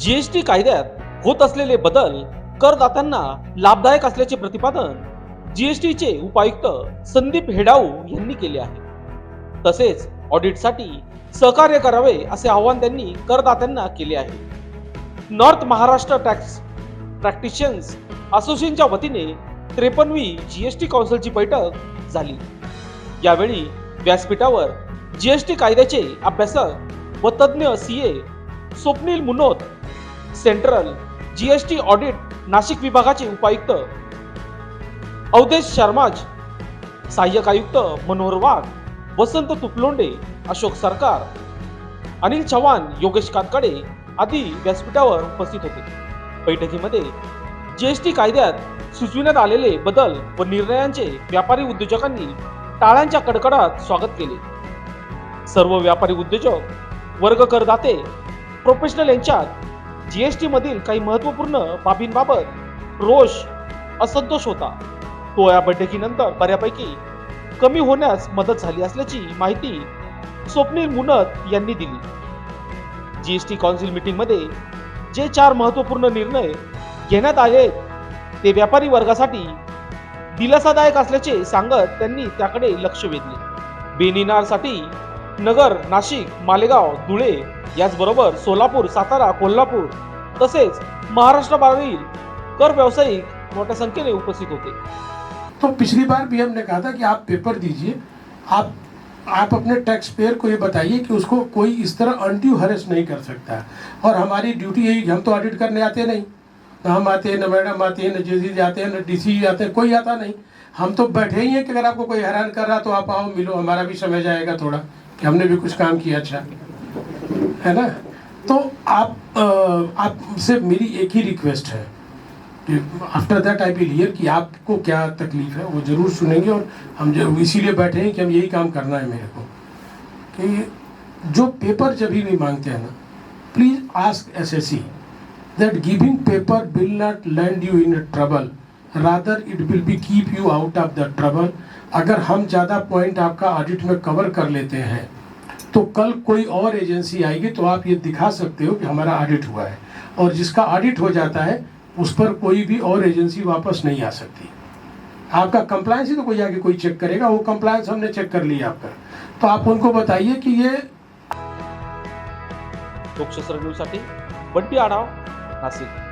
GST कायद्यात होत असलेले बदल करदात्यांना लाभदायक असल्याचे प्रतिपादन जीएसटीचे उपायुक्त संदीप हेडाऊ यांनी केले आहे. तसेच ऑडिटसाठी सहकार्य करावे असे आवाहन त्यांनी करदात्यांना केले आहे. नॉर्थ महाराष्ट्र टॅक्स प्रॅक्टिशियन्स असोसिएशनच्या वतीने त्रेपन्नवी जीएसटी काउन्सिलची बैठक झाली. यावेळी व्यासपीठावर जीएसटी कायद्याचे अभ्यासक व तज्ज्ञ C A Swapnil Munot central GST audit Nashik विभागाचे उपायुक्त. अवधेश शर्माज सहाय्यक आयुक्त मनोहर वाघ वसंत तुपलोंडे अशोक सरकार अनिल चव्हाण योगेश कातकडे आदी व्यासपीठावर उपस्थित होते. बैठकीमध्ये जीएसटी कायद्यात सुचविण्यात आलेले बदल व निर्णयांचे व्यापारी उद्योजकांनी टाळ्यांच्या कडकडात स्वागत केले. सर्व व्यापारी उद्योजक वर्ग करदाते प्रोफेशनल यांच्यात जीएसटी मधील काही महत्त्वपूर्ण बाबींबाबत रोष असंतोष होता. तो या बैठकीनंतर बऱ्यापैकी कमी होण्यास मदत झाली असल्याची माहिती स्वप्नील मुनत यांनी दिली. जीएसटी काउन्सिल मीटिंगमध्ये जे चार महत्त्वपूर्ण निर्णय घेण्यात आले ते व्यापारी वर्गासाठी दिलासादायक असल्याचे सांगत त्यांनी त्याकडे लक्ष वेधले. बेनिनारसाठी नगर नाशिक मालेगाव धुळे याचबरोबर सोलापूर सातारा कोल्हापूर तसेच महाराष्ट्राबाहेरील कर व्यावसायिक मोठ्या संख्येने उपस्थित होते. तो पिछली बार भी हमने कहा था कि आप पेपर दीजिए आप आप अपने टैक्स पेयर को ये बताइए कि उसको कोई इस तरह अनड्यू हरेस नहीं कर सकता। और हमारी ड्यूटी यही हम तो ऑडिट करने आते नहीं। ना हम आते हैं ना मैडम आती है ना जे आते हैं ना डी आते हैं कोई आता नहीं। हम तो बैठे ही हैं कि अगर आपको कोई हैरान कर रहा तो आप आओ मिलो हमारा भी समय जाएगा थोड़ा। कि हमने भी कुछ काम किया अच्छा। है ना? तो आप आपसे मेरी एक ही रिक्वेस्ट है कि after that I will hear कि आपको क्या तकलीफ़ है, वो ज़रूर सुनेंगे और हम जो, इसीलिए बैठे हैं कि हम यही काम करना है मेरे को। कि जो पेपर जब भी मांगते हैं ना please ask S S C that giving paper will not land you in trouble rather it will be keep you out of the trouble अगर हम ज़्यादा पॉइंट आपका ऑडिट में कवर कर लेते हैं तो कल कोई और एजेंसी आएगी तो आप ये दिखा सकते हो कि हमारा ऑडिट हुआ है। और जिसका ऑडिट हो जाता है, उस पर कोई भी और एजेंसी वापस नहीं आ सकती। आपका कंप्लायंस ही तो कोई आगे कोई चेक करेगा, वो कंप्लायंस हमने चेक कर लिया आपका। तो आप उनको बताइए कि ये न्यूजसाठी बंटी आढाव नाशिक